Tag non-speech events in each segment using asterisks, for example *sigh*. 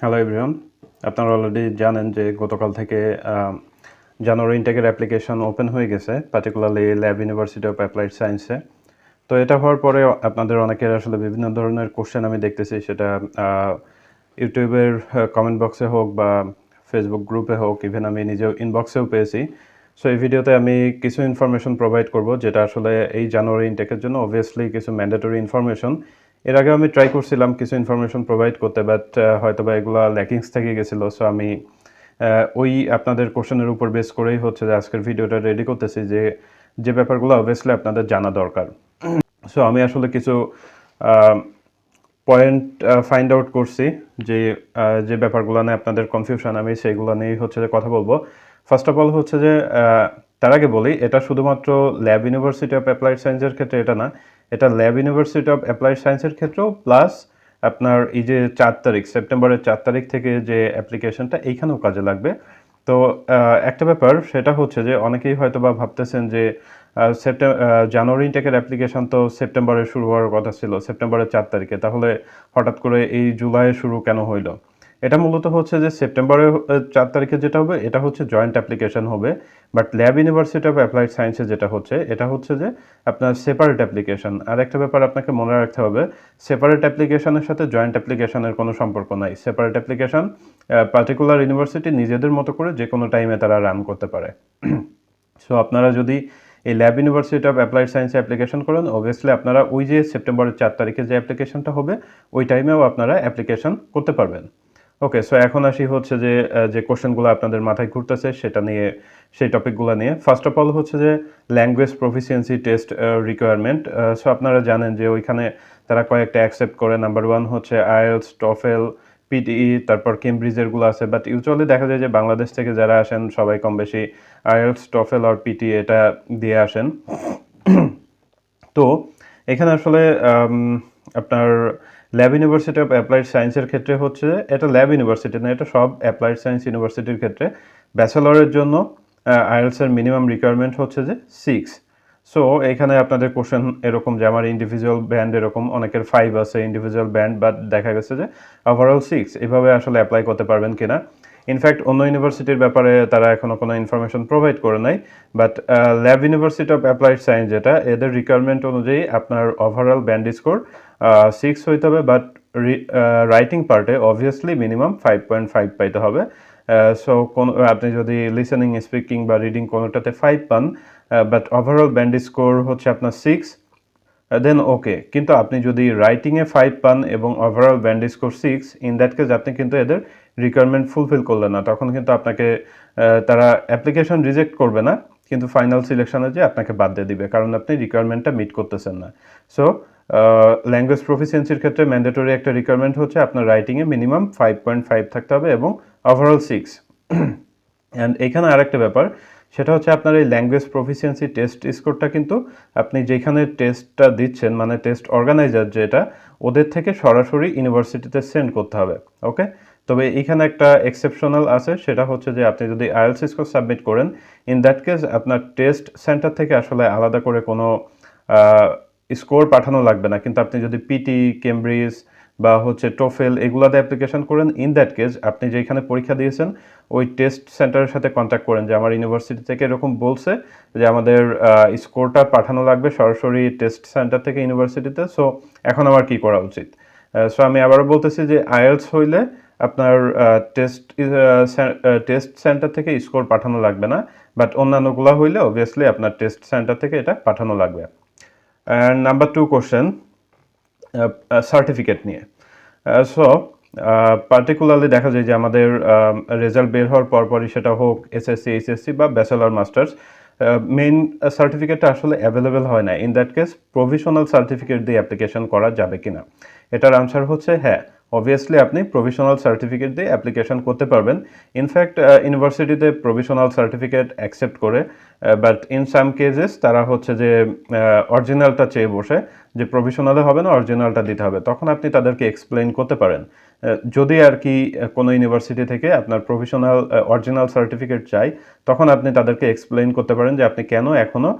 Hello everyone আপনারা already জানেন যে গতকাল থেকে জানুয়ারি ইনটেকের অ্যাপ্লিকেশন ওপেন হয়ে গেছে particularly LAB University of Applied সায়েন্সে তো এটা হওয়ার পরে আপনাদের অনেকের আসলে বিভিন্ন ধরনের কোশ্চেন আমি দেখতেছি। সেটা ইউটিউবের কমেন্ট বক্সে হোক বা ফেসবুক গ্রুপে হোক ইভেন আমি নিজেও ইনবক্সেও পেয়েছি। সো এই ভিডিওতে আমি কিছু ইনফরমেশন প্রোভাইড করব, যেটা আসলে এই জানুয়ারি ইনটেকের জন্য অবভিয়াসলি কিছু ম্যান্ডেটরি ইনফরমেশন এর আগে আমি ট্রাই করছিলাম কিছু ইনফরমেশন প্রোভাইড করতে বাট হয়তো বা এগুলো ল্যাকিংস থেকে গেছিল সো আমি ওই আপনাদের কোশ্চেনের উপর বেস করেই হচ্ছে যে আজকের ভিডিওটা রেডি করতেছি যে যে ব্যাপারগুলো অবভিয়াসলি আপনাদের জানা দরকার। সো আমি আসলে কিছু পয়েন্ট ফাইন্ড আউট করছি যে যে ব্যাপারগুলো নিয়ে আপনাদের কনফিউশন আমি সেইগুলো নিয়েই হচ্ছে যে কথা বলব। ফার্স্ট অফ অল হচ্ছে যে তার আগে বলি, এটা শুধুমাত্র ল্যাব ইউনিভার্সিটি অফ অ্যাপ্লাইড সায়েন্সের ক্ষেত্রে এটা না এটা ল্যাব ইউনিভার্সিটি অফ অ্যাপ্লাইড সায়েন্সের ক্ষেত্রেও, প্লাস আপনার এই যে চার তারিখ, সেপ্টেম্বরের চার তারিখ থেকে যে অ্যাপ্লিকেশনটা, এইখানেও কাজে লাগবে। তো একটা ব্যাপার, সেটা হচ্ছে যে অনেকেই হয়তো বা ভাবতেছেন যে সেপ্টেম্বর জানুয়ারি ইনটেকের অ্যাপ্লিকেশন তো সেপ্টেম্বরে শুরু হওয়ার কথা ছিল, সেপ্টেম্বরের চার তারিখে। তাহলে হঠাৎ করে এই জুলাইয়ে শুরু কেন হইল? এটা মূলত হচ্ছে যে সেপ্টেম্বরের চার তারিখে যেটা হবে, এটা হচ্ছে জয়েন্ট অ্যাপ্লিকেশন হবে। But LAB University of Applied সায়েন্সে যেটা হচ্ছে, এটা হচ্ছে যে আপনার সেপারেট অ্যাপ্লিকেশন আর একটা ব্যাপার আপনাকে মনে রাখতে হবে সেপারেট অ্যাপ্লিকেশনের সাথে জয়েন্ট অ্যাপ্লিকেশনের কোনো সম্পর্ক নাই। সেপারেট অ্যাপ্লিকেশন পার্টিকুলার ইউনিভার্সিটি নিজেদের মতো করে যে কোনো টাইমে তারা রান করতে পারে। সো আপনারা যদি এই ল্যাব ইউনিভার্সিটি অফ অ্যাপ্লাইড সায়েন্সে অ্যাপ্লিকেশন করেন অবভিয়াসলি আপনারা ওই যে সেপ্টেম্বরের চার তারিখে যে অ্যাপ্লিকেশনটা হবে, ওই টাইমেও আপনারা অ্যাপ্লিকেশন করতে পারবেন। ওকে সো এখন আসি হচ্ছে যে যে কোশ্চেনগুলো আপনাদের মাথায় ঘুরতেছে, সেটা নিয়ে, সেই টপিকগুলো নিয়ে। ফার্স্ট অফ অল হচ্ছে যে language proficiency test requirement so আপনারা জানেন যে ওইখানে তারা কয়েকটা অ্যাকসেপ্ট করে। নাম্বার ওয়ান হচ্ছে আইএলস টফেল পিটিই তারপর কেমব্রিজেরগুলো আছে। বাট ইউজুয়ালি দেখা যায় যে বাংলাদেশ থেকে যারা আসেন, সবাই কম বেশি আয়েলস টফেল আর পিটি এটা দিয়ে আসেন। *coughs* তো, এখানে আসলে আপনার ল্যাব ইউনিভার্সিটি অফ অ্যাপ্লাইড সায়েন্সের ক্ষেত্রে হচ্ছে যে, এটা ল্যাব ইউনিভার্সিটি না, এটা সব অ্যাপ্লাইড সায়েন্স ইউনিভার্সিটির ক্ষেত্রে। ব্যাচেলরের জন্য আইএলসের মিনিমাম রিকোয়ারমেন্ট হচ্ছে যে সিক্স সো এখানে আপনাদের কোশ্চেন এরকম যে, আমার ইন্ডিভিজুয়াল ব্যান্ড এরকম, অনেকের ফাইভ আছে ইন্ডিভিজুয়াল ব্যান্ড বাট দেখা গেছে যে ওভারঅল সিক্স এভাবে আসলে অ্যাপ্লাই করতে পারবেন কিনা। ইনফ্যাক্ট অন্য ইউনিভার্সিটির ব্যাপারে তারা এখনও কোনো ইনফরমেশন প্রোভাইড করে নাই but LAB University of Applied Science যেটা, এদের রিকোয়ারমেন্ট অনুযায়ী আপনার ওভারঅল ব্যান্ড স্কোর সিক্স হইতে হবে বাট রাইটিং পার্টে obviously minimum five point five পাইতে হবে। সো কোন, আপনি যদি লিসেনিং স্পিকিং বা রিডিং কোনোটাতে ফাইভ পান বাট ওভারঅল ব্যান্ড স্কোর হচ্ছে আপনার সিক্স দেন ওকে কিন্তু আপনি যদি রাইটিংয়ে ফাইভ পান এবং overall band score six in that case আপনি কিন্তু এদের রিকোয়ারমেন্ট ফুলফিল করলেন না। তখন কিন্তু আপনাকে তারা অ্যাপ্লিকেশন রিজেক্ট করবে না, কিন্তু ফাইনাল সিলেকশনে যে আপনাকে বাদ দিয়ে দিবে, কারণ আপনি রিকোয়ারমেন্টটা মিট করতেছেন না। সো ল্যাঙ্গুয়েজ প্রফিসিয়েন্সির ক্ষেত্রে ম্যান্ডেটরি একটা রিকোয়ারমেন্ট হচ্ছে আপনার রাইটিংয়ে মিনিমাম ফাইভ পয়েন্ট ফাইভ থাকতে হবে এবং ওভারঅল সিক্স অ্যান্ড এখানে আরেকটা ব্যাপার, সেটা হচ্ছে আপনার এই ল্যাঙ্গুয়েজ প্রফিসিয়েন্সি টেস্ট স্কোরটা কিন্তু আপনি যেখানে টেস্টটা দিচ্ছেন মানে টেস্ট অর্গানাইজার যেটা, ওদের থেকে সরাসরি ইউনিভার্সিটিতে সেন্ড করতে হবে ওকে তবে এখানে একটা এক্সেপশনাল আছে, সেটা হচ্ছে যে আপনি যদি আইএলস স্কোর সাবমিট করেন ইন দ্যাট কেস আপনার টেস্ট সেন্টার থেকে আসলে আলাদা করে কোনো স্কোর পাঠানো লাগবে না। কিন্তু আপনি যদি পিটি কেমব্রিজ বা হচ্ছে টোফেল এগুলাতে অ্যাপ্লিকেশন করেন ইন দ্যাট কেস আপনি যেখানে পরীক্ষা দিয়েছেন, ওই টেস্ট সেন্টারের সাথে কন্ট্যাক্ট করেন যে আমার ইউনিভার্সিটি থেকে এরকম বলছে যে আমাদের স্কোরটা পাঠানো লাগবে সরাসরি টেস্ট সেন্টার থেকে ইউনিভার্সিটিতে সো এখন আমার কি করা উচিত? সো আমি আবারও বলতেছি যে আইএলস হইলে আপনার টেস্ট টেস্ট সেন্টার থেকে স্কোর পাঠানো লাগবে না। বাট অন্যান্যগুলো হইলে অবভিয়াসলি আপনার টেস্ট সেন্টার থেকে এটা পাঠানো লাগবে। And number two question certificate নিয়ে। সো পার্টিকুলারলি দেখা যায় যে আমাদের রেজাল্ট বের হওয়ার পরপরই সেটা হোক এসএসসি এইচএসসি বা ব্যাচেলর মাস্টার্স মেইন সার্টিফিকেটটা আসলে অ্যাভেলেবেল হয় না। In that case provisional certificate দিয়ে অ্যাপ্লিকেশন করা যাবে কিনা। এটার আনসার হচ্ছে হ্যাঁ। অবভিয়াসলি আপনি প্রভিশনাল সার্টিফিকেট দিয়ে অ্যাপ্লিকেশন করতে পারবেন। ইনফ্যাক্ট ইউনিভার্সিটিতে প্রভিশনাল সার্টিফিকেট অ্যাকসেপ্ট করে বাট ইন সাম কেজেস তারা হচ্ছে যে অরিজিনালটা চেয়ে বসে যে প্রভিশনালে হবে না অরিজিনালটা দিতে হবে। তখন আপনি তাদেরকে এক্সপ্লেন করতে পারেন। যদি আর কি কোনো ইউনিভার্সিটি থেকে আপনার প্রফেশনাল অরিজিনাল সার্টিফিকেট চাই, তখন আপনি তাদেরকে এক্সপ্লেইন করতে পারেন যে আপনি কেন এখনও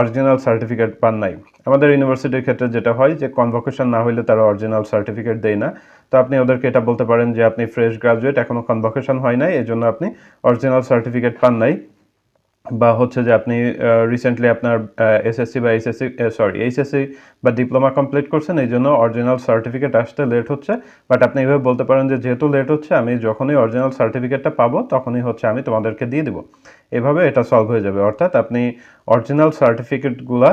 অরিজিনাল সার্টিফিকেট পান নাই। আমাদের ইউনিভার্সিটির ক্ষেত্রে যেটা হয় যে কনভোকেশন না হলে তারা অরিজিনাল সার্টিফিকেট দেয় না। তো আপনি ওদেরকে এটা বলতে পারেন যে আপনি ফ্রেশ গ্রাজুয়েট এখনও কনভোকেশন হয় নাই এই জন্য আপনি অরিজিনাল সার্টিফিকেট পান নাই। বা হচ্ছে যে আপনি রিসেন্টলি আপনার এসএসসি বা এইচএসসি সরি এইচএসসি বা ডিপ্লোমা কমপ্লিট করছেন, এই জন্য অরিজিনাল সার্টিফিকেট আসতে লেট হচ্ছে। বাট আপনি এইভাবে বলতে পারেন যে যেহেতু লেট হচ্ছে, আমি যখনই অরিজিনাল সার্টিফিকেটটা পাবো, তখনই হচ্ছে আমি তোমাদেরকে দিয়ে দেবো। এভাবে এটা সলভ হয়ে যাবে। অর্থাৎ আপনি অরিজিনাল সার্টিফিকেটগুলা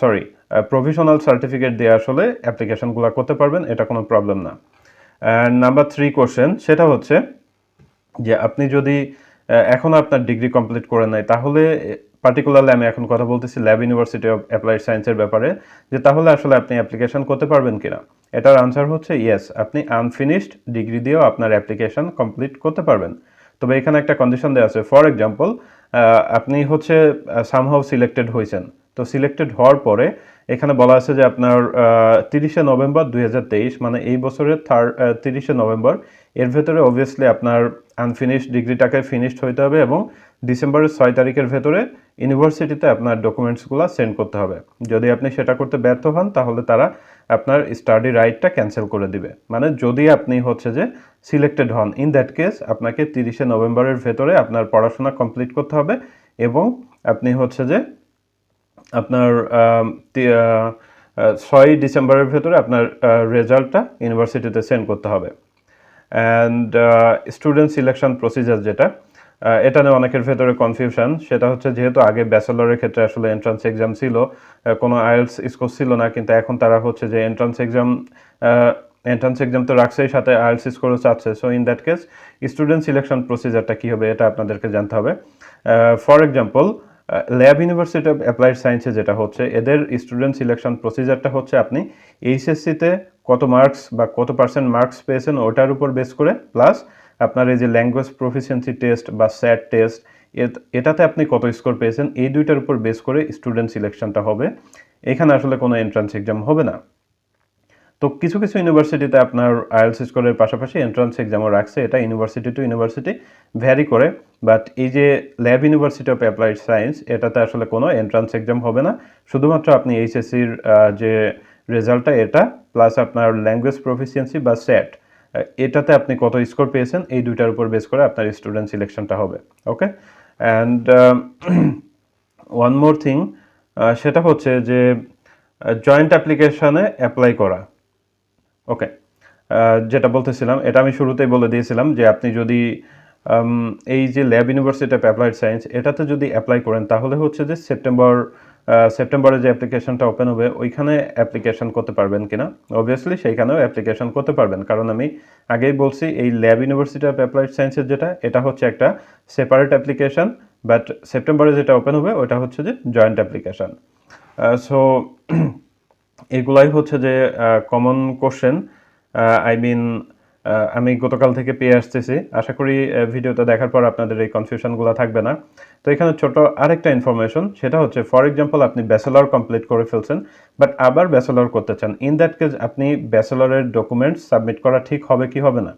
সরি প্রভিশনাল সার্টিফিকেট দিয়ে আসলে অ্যাপ্লিকেশনগুলো করতে পারবেন, এটা কোনো প্রবলেম না। নাম্বার থ্রি কোশ্চেন সেটা হচ্ছে যে আপনি যদি আহ, এখনও আপনার ডিগ্রি কমপ্লিট করে নাই। তাহলে পার্টিকুলারলি আমি এখন কথা বলতেছি ল্যাব ইউনিভার্সিটি অফ অ্যাপ্লাইড সায়েন্সের ব্যাপারে যে তাহলে আসলে আপনি অ্যাপ্লিকেশন করতে পারবেন কিনা? এটার আনসার হচ্ছে ইয়েস আপনি আনফিনিশড ডিগ্রি দিয়েও আপনার অ্যাপ্লিকেশন কমপ্লিট করতে পারবেন। তবে এখানে একটা কন্ডিশন দেওয়া আছে ফর এক্সাম্পল আপনি হচ্ছে সামহাও সিলেক্টেড হয়েছেন। তো সিলেক্টেড হওয়ার পরে এখানে বলা আছে যে আপনার তিরিশে নভেম্বর দুই হাজার তেইশ মানে এই বছরের থার্ড তিরিশে নভেম্বর এর ভেতরে অবভিয়াসলি আপনার আনফিনিশড ডিগ্রিটাকে ফিনিশড হইতে হবে এবং ডিসেম্বরের ছয় তারিখের ভেতরে ইউনিভার্সিটিতে আপনার ডকুমেন্টসগুলো সেন্ড করতে হবে। যদি আপনি সেটা করতে ব্যর্থ হন, তাহলে তারা আপনার স্টাডি রাইটটা ক্যান্সেল করে দিবে। মানে যদি আপনি হচ্ছে যে সিলেক্টেড হন ইন দ্যাট কেস আপনাকে তিরিশে নভেম্বরের ভেতরে আপনার পড়াশোনা কমপ্লিট করতে হবে এবং আপনি হচ্ছে যে আপনার ছয়ই ডিসেম্বরের ভেতরে আপনার রেজাল্টটা ইউনিভার্সিটিতে সেন্ড করতে হবে। অ্যান্ড স্টুডেন্ট সিলেকশন প্রসিজার যেটা এটা নিয়ে অনেকের ভেতরে কনফিউশন সেটা হচ্ছে যেহেতু আগে ব্যাচেলরের ক্ষেত্রে আসলে এন্ট্রান্স এক্সাম ছিল কোনো আইএলস স্কোর ছিল না, কিন্তু এখন তারা হচ্ছে যে এন্ট্রান্স এক্সাম এন্ট্রান্স এক্সাম তো রাখছেই, সাথে আইএলস স্কোরও চাচ্ছে। So in that case student selection প্রসিজারটা কী হবে এটা আপনাদেরকে জানতে হবে। For example LAB University of Applied সায়েন্সে যেটা হচ্ছে, এদের স্টুডেন্ট সিলেকশন প্রসিজারটা হচ্ছে আপনি এইচএসসিতে কত মার্কস বা কত পার্সেন্ট মার্কস পেয়েছেন ওটার উপর বেস করে, প্লাস আপনার এই যে ল্যাঙ্গুয়েজ প্রফিসিয়েন্সি টেস্ট বা স্যাট টেস্ট এটাতে আপনি কত স্কোর পেয়েছেন, এই দুইটার উপর বেস করে স্টুডেন্ট সিলেকশনটা হবে। এখানে আসলে কোনো এন্ট্রান্স এক্সাম হবে না। তো কিছু কিছু ইউনিভার্সিটিতে আপনার আইএলস স্কোরের পাশাপাশি এন্ট্রান্স এক্সামও রাখছে, এটা ইউনিভার্সিটি টু ইউনিভার্সিটি ভ্যারি করে, বাট এই যে LAB University of Applied Science, এটাতে আসলে কোনো এন্ট্রান্স এক্সাম হবে না। শুধুমাত্র আপনি এইচএসসির যে রেজাল্টটা এটা প্লাস আপনার ল্যাঙ্গুয়েজ প্রফিসিয়েন্সি বা স্যাট এটাতে আপনি কত স্কোর পেয়েছেন, এই দুইটার উপর বেস করে আপনার স্টুডেন্ট সিলেকশনটা হবে okay and one more thing সেটা হচ্ছে যে জয়েন্ট অ্যাপ্লিকেশানে অ্যাপ্লাই করা ওকে যেটা বলতেছিলাম, এটা আমি শুরুতেই বলে দিয়েছিলাম যে আপনি যদি এই যে ল্যাব ইউনিভার্সিটি অ্যাপ্লাইড সায়েন্স এটাতে যদি অ্যাপ্লাই করেন, তাহলে হচ্ছে যে সেপ্টেম্বর সেপ্টেম্বরে যে অ্যাপ্লিকেশনটা ওপেন হবে, ওইখানে অ্যাপ্লিকেশন করতে পারবেন কিনা? অবভিয়াসলি সেইখানেও অ্যাপ্লিকেশন করতে পারবেন। কারণ আমি আগেই বলছি, এই ল্যাব ইউনিভার্সিটি অফ অ্যাপ্লাইড সায়েন্সের যেটা, এটা হচ্ছে একটা সেপারেট অ্যাপ্লিকেশন বাট সেপ্টেম্বরে যেটা ওপেন হবে ওটা হচ্ছে যে জয়েন্ট অ্যাপ্লিকেশন সো এগুলাই হচ্ছে যে কমন কোশ্চেন আই মিন আমি গতকাল থেকে পেয়ে আসতেছি। আশা করি ভিডিওটা দেখার পর আপনাদের এই কনফিউশনগুলো থাকবে না। তো এখানে ছোট আরেকটা ইনফরমেশন সেটা হচ্ছে ফর এক্সাম্পল আপনি ব্যাচেলর কমপ্লিট করে ফেলছেন বাট আবার ব্যাচেলর করতে চান। ইন দ্যাট কেস আপনি ব্যাচেলরের ডকুমেন্টস সাবমিট করা ঠিক হবে কি হবে না?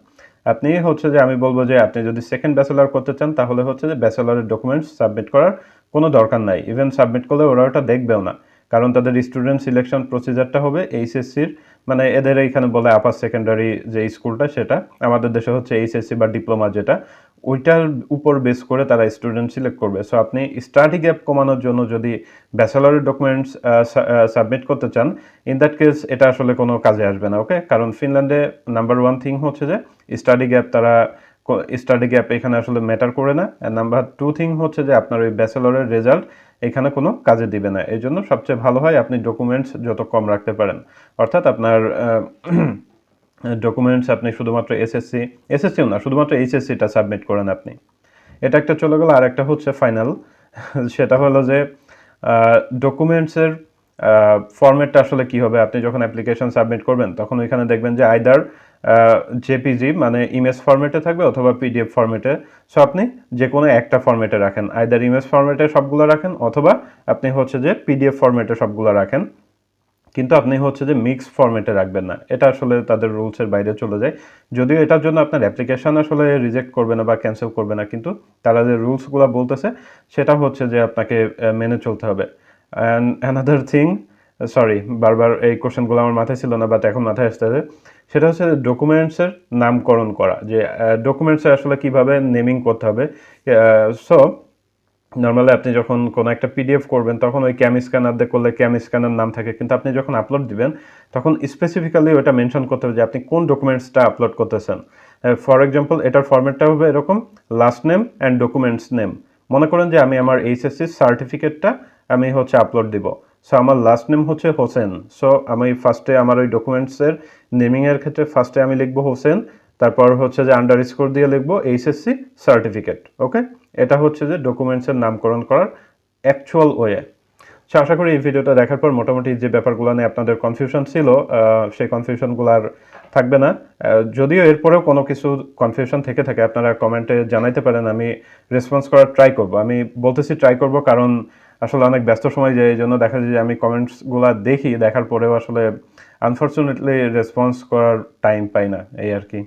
আপনি হচ্ছে যে, আমি বলব যে, আপনি যদি সেকেন্ড ব্যাচেলর করতে চান, তাহলে হচ্ছে যে ব্যাচেলরের ডকুমেন্টস সাবমিট করার কোনো দরকার নাই। ইভেন সাবমিট করলে ওরা ওটা দেখবেও না। কারণ তাদের স্টুডেন্ট সিলেকশন প্রসিজারটা হবে এইচএসসির মানে এদের এইখানে বলে আপার সেকেন্ডারি যে স্কুলটা সেটা, আমাদের দেশে হচ্ছে এইচএসসি বা ডিপ্লোমা যেটা, ওইটার উপর বেস করে তারা স্টুডেন্ট সিলেক্ট করবে। সো আপনি স্টাডি গ্যাপ কমানোর জন্য যদি ব্যাচেলরের ডকুমেন্টস সাবমিট করতে চান ইন দ্যাট কেস এটা আসলে কোনো কাজে আসবে না ওকে কারণ ফিনল্যান্ডে নাম্বার ওয়ান থিং হচ্ছে যে স্টাডি গ্যাপ তারা স্টাডি গ্যাপ এখানে আসলে ম্যাটার করে না। নাম্বার টু থিং হচ্ছে যে, আপনার ওই ব্যাচেলরের রেজাল্ট এখানে কোনো কাজে দিবে না। এই জন্য সবচেয়ে ভালো হয় আপনি ডকুমেন্টস যত কম রাখতে পারেন। অর্থাৎ আপনার ডকুমেন্টস আপনি শুধুমাত্র এসএসসি এসএসসিও না, শুধুমাত্র এইচএসসিটা সাবমিট করেন আপনি। এটা একটা চলে গেল, আর একটা হচ্ছে ফাইনাল সেটা হলো যে ডকুমেন্টসের ফরম্যাটটা আসলে কি হবে? আপনি যখন অ্যাপ্লিকেশন সাবমিট করবেন, তখন ওইখানে দেখবেন যে আইদার জেপিজি মানে ইমেজ ফরম্যাটে থাকবে অথবা পিডিএফ ফরম্যাটে সো আপনি যে কোনো একটা ফরম্যাটে রাখেন। আইদার ইমেজ ফরম্যাটে সবগুলো রাখেন অথবা আপনি হচ্ছে যে পিডিএফ ফরম্যাটে সবগুলো রাখেন। কিন্তু আপনি হচ্ছে যে মিক্স ফরম্যাটে রাখবেন না। এটা আসলে তাদের রুলসের বাইরে চলে যায়। যদিও এটার জন্য আপনার অ্যাপ্লিকেশন আসলে রিজেক্ট করবে না বা ক্যান্সেল করবে না, কিন্তু তারা যে রুলসগুলো বলতেছে, সেটা হচ্ছে যে আপনাকে মেনে চলতে হবে। অ্যান্ড অ্যানাদার থিং সরি বারবার এই কোশ্চেনগুলো আমার মাথায় ছিল না বাট এখন মাথায় আসতেছে। সেটা হচ্ছে ডকুমেন্টসের নামকরণ করা, যে ডকুমেন্টসে আসলে কীভাবে নেমিং করতে হবে। সো নর্মালি আপনি যখন কোনো একটা পিডিএফ করবেন, তখন ওই ক্যাম স্ক্যানার দিয়ে করলে ক্যাম স্ক্যানার নাম থাকে, কিন্তু আপনি যখন আপলোড দিবেন, তখন স্পেসিফিক্যালি ওটা মেনশন করতে হবে যে, আপনি কোন ডকুমেন্টসটা আপলোড করতেছেন। ফর এক্সাম্পল এটার ফরম্যাটটা হবে এরকম last name and documents name মনে করেন যে, আমি আমার এইচএসসি সার্টিফিকেটটা আমি হচ্ছে আপলোড দিব। সো আমার লাস্ট নেম হচ্ছে হোসেন। সো আমি ফার্স্টে আমার ওই ডকুমেন্টসের নেমিংয়ের ক্ষেত্রে ফার্স্টে আমি লিখব হোসেন, তারপর হচ্ছে যে আন্ডার স্কোর দিয়ে লিখব এইচএসসি সার্টিফিকেট ওকে এটা হচ্ছে যে ডকুমেন্টসের নামকরণ করার অ্যাকচুয়াল ওয়ে সো আশা করি এই ভিডিওটা দেখার পর মোটামুটি যে ব্যাপারগুলো নিয়ে আপনাদের কনফিউশন ছিল সেই কনফিউশনগুলো আর থাকবে না। যদিও এরপরেও কোনো কিছু কনফিউশন থেকে থাকে, আপনারা কমেন্টে জানাইতে পারেন, আমি রেসপন্স করার ট্রাই করব। আমি বলতেছি ট্রাই করব কারণ আসলে অনেক ব্যস্ত সময় যায় এই জন্য দেখা যায় যে আমি কমেন্টসগুলো দেখি, দেখার পরেও আসলে আনফর্চুনেটলি রেসপন্স করার টাইম পাই না এই আর কি।